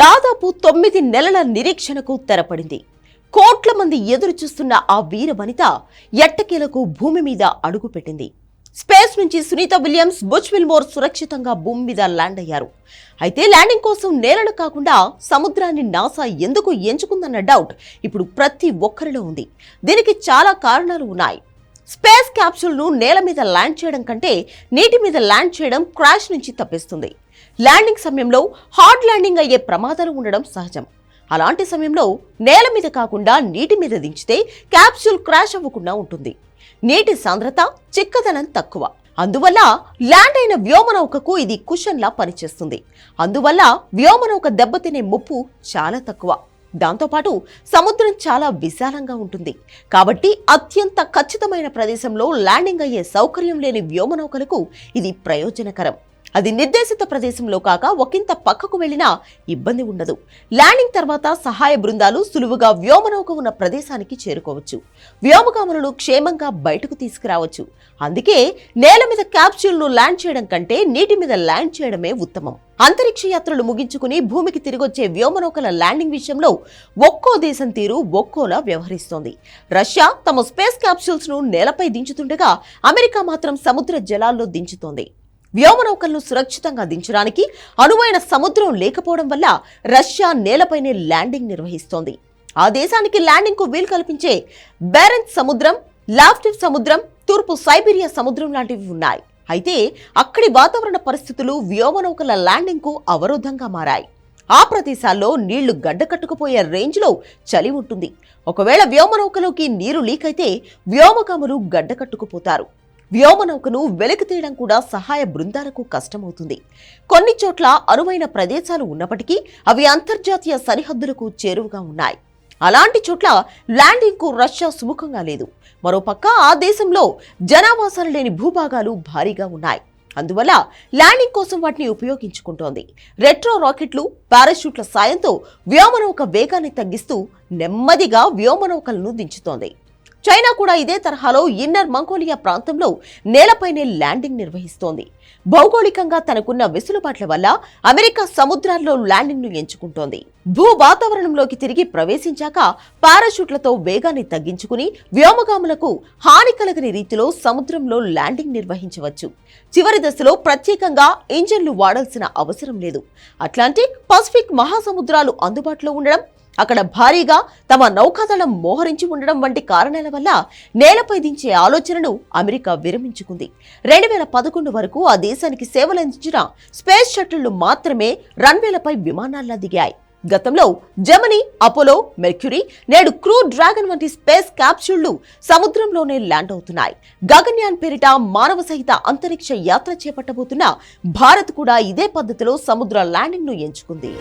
దాదాపు తొమ్మిది నెలల నిరీక్షణకు తెరపడింది. కోట్ల మంది ఎదురు చూస్తున్న ఆ వీర వనిత ఎట్టకేలకు భూమి మీద అడుగుపెట్టింది. స్పేస్ నుంచి సునీత విలియమ్స్ బుచ్ విల్మోర్ సురక్షితంగా భూమి మీద ల్యాండ్ అయ్యారు. అయితే ల్యాండింగ్ కోసం నేలను కాకుండా సముద్రాన్ని నాసా ఎందుకు ఎంచుకుందన్న డౌట్ ఇప్పుడు ప్రతి ఒక్కరిలో ఉంది. దీనికి చాలా కారణాలు ఉన్నాయి. స్పేస్ క్యాప్సూల్ను నేల మీద ల్యాండ్ చేయడం కంటే నీటి మీద ల్యాండ్ చేయడం క్రాష్ నుంచి తప్పిస్తుంది. ల్యాండింగ్ సమయంలో హార్డ్ ల్యాండింగ్ అయ్యే ప్రమాదాలు ఉండడం సహజం. అలాంటి సమయంలో నేల మీద కాకుండా నీటి మీద దించితే క్యాప్సూల్ క్రాష్ అవ్వకుండా ఉంటుంది. నీటి సాంద్రత చిక్కదనం తక్కువ. అందువల్ల ల్యాండ్ అయిన వ్యోమనౌకకు ఇది కుషన్లా పనిచేస్తుంది. అందువల్ల వ్యోమనౌక దెబ్బతినే ముప్పు చాలా తక్కువ. దాంతోపాటు సముద్రం చాలా విశాలంగా ఉంటుంది. కాబట్టి అత్యంత ఖచ్చితమైన ప్రదేశంలో ల్యాండింగ్ అయ్యే సౌకర్యం లేని వ్యోమనౌకలకు ఇది ప్రయోజనకరం. అది నిర్దేశిత ప్రదేశంలో కాక ఒకంత పక్కకు వెళ్ళినా ఇబ్బంది ఉండదు. ల్యాండింగ్ తర్వాత సహాయ బృందాలు సులువుగా వ్యోమనౌక ఉన్న ప్రదేశానికి చేరుకోవచ్చు. వ్యోమగాములను క్షేమంగా బయటకు తీసుకురావచ్చు. అందుకే నేల మీద క్యాప్సూల్ను ల్యాండ్ చేయడం కంటే నీటి మీద ల్యాండ్ చేయడమే ఉత్తమం. అంతరిక్ష యాత్రలు ముగించుకుని భూమికి తిరిగొచ్చే వ్యోమనౌకల ల్యాండింగ్ విషయంలో ఒక్కో దేశం తీరు ఒక్కోలా వ్యవహరిస్తోంది. రష్యా తమ స్పేస్ క్యాప్సూల్స్ను నేలపై దించుతుండగా అమెరికా మాత్రం సముద్ర జలాల్లో దించుతోంది. వ్యోమనౌకలను సురక్షితంగా దించడానికి అనువైన సముద్రం లేకపోవడం వల్ల రష్యా నేలపైనే ల్యాండింగ్ నిర్వహిస్తోంది. ఆ దేశానికి ల్యాండింగ్కు వీలు కల్పించే బ్యారెన్స్ సముద్రం లాఫ్టివ్ సముద్రం తూర్పు సైబీరియా సముద్రం లాంటివి ఉన్నాయి. అయితే అక్కడి వాతావరణ పరిస్థితులు వ్యోమనౌకల ల్యాండింగ్కు అవరోధంగా మారాయి. ఆ ప్రదేశాల్లో నీళ్ళు గడ్డకట్టుకుపోయే రేంజ్లో చలి ఉంటుంది. ఒకవేళ వ్యోమనౌకలోకి నీరు లీక్ అయితే వ్యోమగాములు గడ్డకట్టుకుపోతారు వ్యోమనౌకను వెలికి తీయడం కూడా సహాయ బృందాలకు కష్టమవుతుంది. కొన్ని చోట్ల అనువైన ప్రదేశాలు ఉన్నప్పటికీ అవి అంతర్జాతీయ సరిహద్దులకు చేరువగా ఉన్నాయి. అలాంటి చోట్ల ల్యాండింగ్కు రష్యా సుముఖంగా లేదు. మరోపక్క ఆ దేశంలో జనావాసాలు లేని భూభాగాలు భారీగా ఉన్నాయి. అందువల్ల ల్యాండింగ్ కోసం వాటిని ఉపయోగించుకుంటోంది. రెట్రో రాకెట్లు పారాషూట్ల సాయంతో వ్యోమనౌక వేగాన్ని తగ్గిస్తూ నెమ్మదిగా వ్యోమనౌకలను దించుతోంది. చైనా కూడా ఇదే తరహాలో ఇన్నర్ మంగోలియా ప్రాంతంలో నేలపైనే ల్యాండింగ్ నిర్వహిస్తోంది. భౌగోళికంగా తనకున్న వెసులుబాట్ల వల్ల అమెరికా సముద్రాల్లో ల్యాండింగ్ను ఎంచుకుంటోంది. భూ వాతావరణంలోకి తిరిగి ప్రవేశించాక పారాషూట్లతో వేగాన్ని తగ్గించుకుని వ్యోమగాములకు హాని కలగని రీతిలో సముద్రంలో ల్యాండింగ్ నిర్వహించవచ్చు. చివరి దశలో ప్రత్యేకంగా ఇంజన్లు వాడాల్సిన అవసరం లేదు. అట్లాంటిక్ పసిఫిక్ మహాసముద్రాలు అందుబాటులో ఉండడం అక్కడ భారీగా తమ నౌకాదళం మోహరించి ఉండడం వంటి కారణాల వల్ల నేలపై దించే ఆలోచనను అమెరికా విరమించుకుంది. రెండు వేల పదకొండు వరకు ఆ దేశానికి సేవలందించిన స్పేస్ షటిళ్ళు మాత్రమే రన్వేలపై విమానాల్లా దిగాయి. గతంలో జర్మనీ అపోలో మెర్క్యూరీ నేడు క్రూ డ్రాగన్ వంటి స్పేస్ క్యాప్సూళ్ళు సముద్రంలోనే ల్యాండ్ అవుతున్నాయి. గగన్యాన్ పేరిట మానవ సహిత అంతరిక్ష యాత్ర చేపట్టబోతున్న భారత్ కూడా ఇదే పద్ధతిలో సముద్ర ల్యాండింగ్ను ఎంచుకుంది.